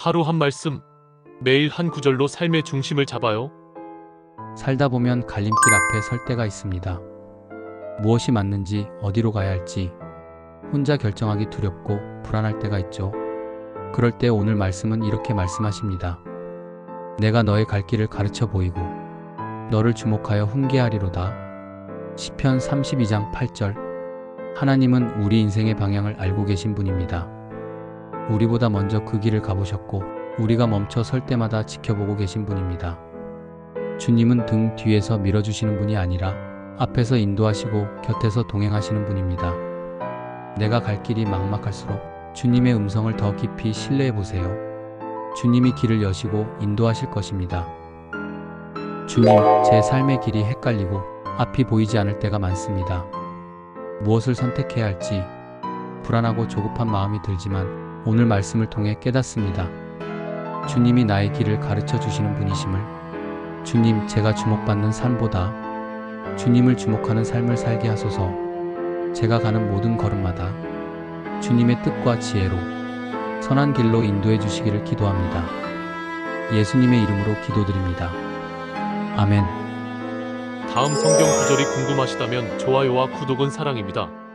하루 한 말씀, 매일 한 구절로 삶의 중심을 잡아요. 살다 보면 갈림길 앞에 설 때가 있습니다. 무엇이 맞는지 어디로 가야 할지 혼자 결정하기 두렵고 불안할 때가 있죠. 그럴 때 오늘 말씀은 이렇게 말씀하십니다. 내가 너의 갈 길을 가르쳐 보이고 너를 주목하여 훈계하리로다. 시편 32장 8절 하나님은 우리 인생의 방향을 알고 계신 분입니다. 우리보다 먼저 그 길을 가보셨고 우리가 멈춰 설 때마다 지켜보고 계신 분입니다. 주님은 등 뒤에서 밀어주시는 분이 아니라 앞에서 인도하시고 곁에서 동행하시는 분입니다. 내가 갈 길이 막막할수록 주님의 음성을 더 깊이 신뢰해 보세요. 주님이 길을 여시고 인도하실 것입니다. 주님, 제 삶의 길이 헷갈리고 앞이 보이지 않을 때가 많습니다. 무엇을 선택해야 할지 불안하고 조급한 마음이 들지만 오늘 말씀을 통해 깨닫습니다. 주님이 나의 길을 가르쳐 주시는 분이심을 주님, 제가 주목받는 삶보다 주님을 주목하는 삶을 살게 하소서. 제가 가는 모든 걸음마다 주님의 뜻과 지혜로 선한 길로 인도해 주시기를 기도합니다. 예수님의 이름으로 기도드립니다. 아멘. 다음 성경 구절이 궁금하시다면 좋아요와 구독은 사랑입니다.